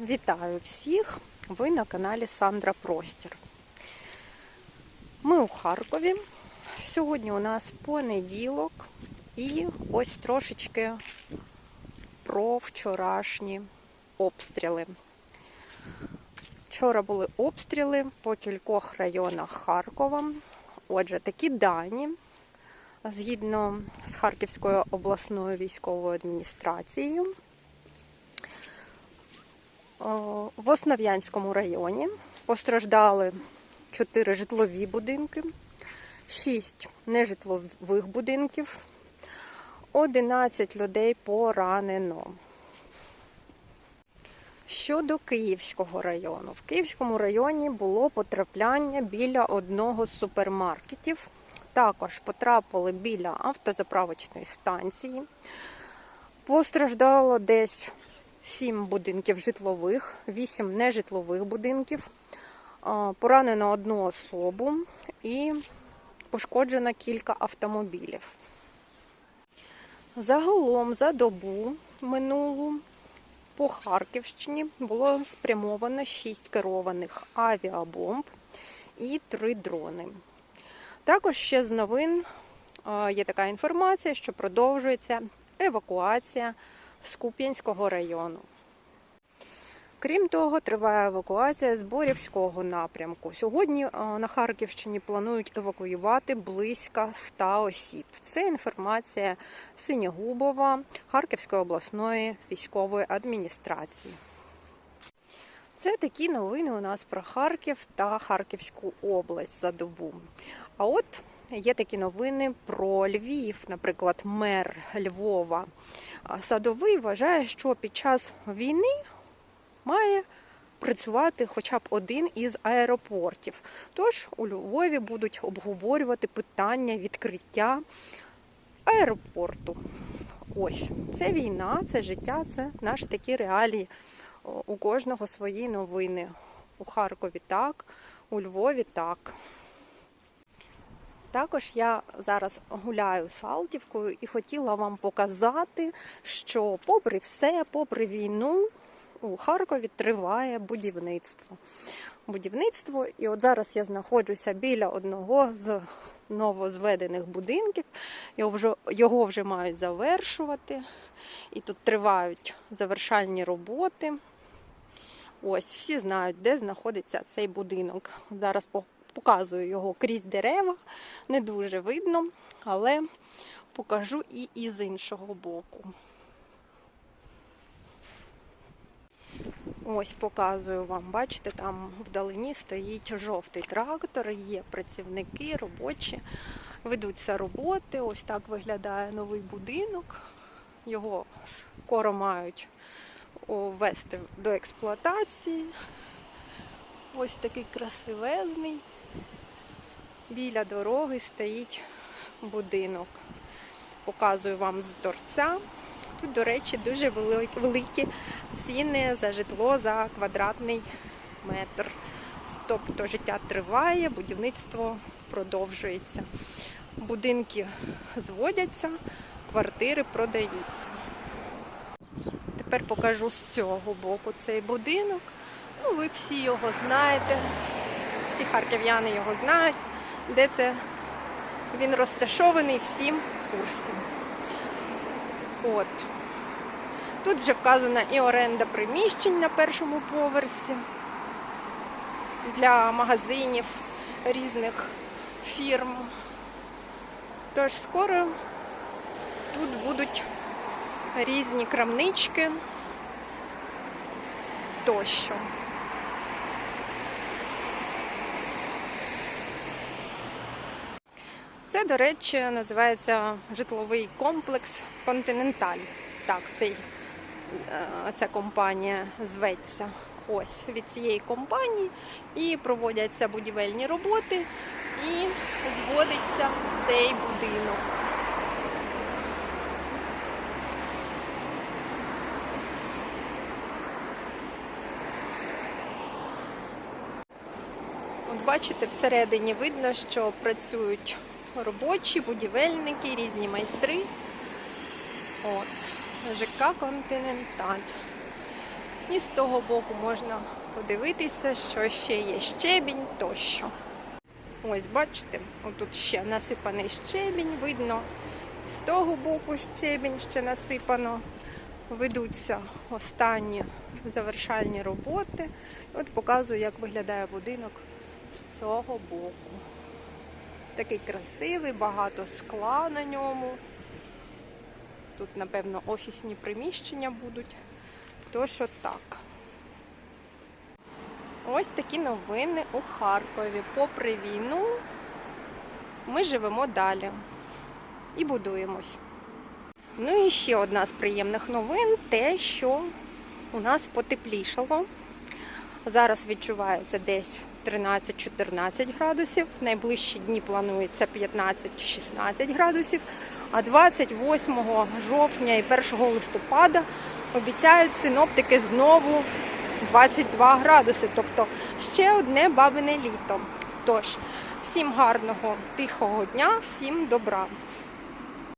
Вітаю всіх! Ви на каналі Сандра Простір. Ми у Харкові. Сьогодні у нас понеділок і ось трошечки про вчорашні обстріли. Вчора були обстріли по кількох районах Харкова. Отже, такі дані згідно з Харківською обласною військовою адміністрацією. О, В Основ'янському районі постраждали 4 житлові будинки, 6 нежитлових будинків, 11 людей поранено. Щодо Київського району, в Київському районі було потрапляння біля одного з супермаркетів. Також потрапили біля автозаправочної станції. Постраждало десь 7 будинків житлових, 8 нежитлових будинків. Поранено одну особу і пошкоджено кілька автомобілів. Загалом за добу минулу по Харківщині було спрямовано 6 керованих авіабомб і 3 дрони. Також ще з новин є така інформація, що продовжується евакуація з району. Крім того, триває евакуація з Борівського напрямку. Сьогодні е, на Харківщині планують евакуювати близько 100 осіб. Це інформація Синягубова Харківської обласної військової адміністрації. Це такі новини у нас про Харків та Харківську область за добу. А от є такі новини про Львів, наприклад, мер Львова Садовий вважає, що під час війни має працювати хоча б один із аеропортів. Тож у Львові будуть обговорювати питання відкриття аеропорту. Ось це війна, це життя, це наші такі реалії. У кожного свої новини. У Харкові так, у Львові так. Також я зараз гуляю Салтівкою і хотіла вам показати, що, попри все, попри війну, у Харкові триває будівництво. Будівництво, і от зараз я знаходжуся біля одного з новозведених будинків. Його вже, його вже мають завершувати. І тут тривають завершальні роботи. Ось, всі знають, де знаходиться цей будинок. Зараз показую його крізь дерева, не дуже видно, але покажу і із іншого боку. Ось показую вам, бачите, там вдалині стоїть жовтий трактор, є працівники робочі, ведуться роботи. Ось так виглядає новий будинок. Його скоро мають ввести до експлуатації. Ось такий красивезний. Біля дороги стоїть будинок. Показую вам з торця. Тут, до речі, дуже великі ціни за житло за квадратний метр. Тобто життя триває, будівництво продовжується. Будинки зводяться, квартири продаються. Тепер покажу з цього боку цей будинок. Ну, ви всі його знаєте, всі харків'яни його знають, де це він розташований, всім в курсі. От. Тут вже вказана і оренда приміщень на першому поверсі для магазинів різних фірм. Тож скоро тут будуть різні крамнички тощо. Це, до речі, називається житловий комплекс Континенталь. Так, цей, е, ця компанія зветься. Ось від цієї компанії і проводяться будівельні роботи, і зводиться цей будинок. Бачите, всередині видно, що працюють робочі, будівельники, різні майстри. От, ЖК Континенталь. І з того боку можна подивитися, що ще є щебінь тощо. Ось, бачите, отут ще насипаний щебінь, видно. З того боку щебінь ще насипано. Ведуться останні завершальні роботи. От показую, як виглядає будинок з цього боку. Такий красивий, багато скла на ньому. Тут, напевно, офісні приміщення будуть. Тож отак. Ось такі новини у Харкові. Попри війну, ми живемо далі і будуємось. Ну і ще одна з приємних новин те, що у нас потеплішало. Зараз відчувається десь 13-14 градусів. В найближчі дні планується 15-16 градусів. А 28 жовтня і 1 листопада обіцяють синоптики знову 22 градуси. Тобто ще одне бабине літо. Тож, всім гарного, тихого дня, всім добра.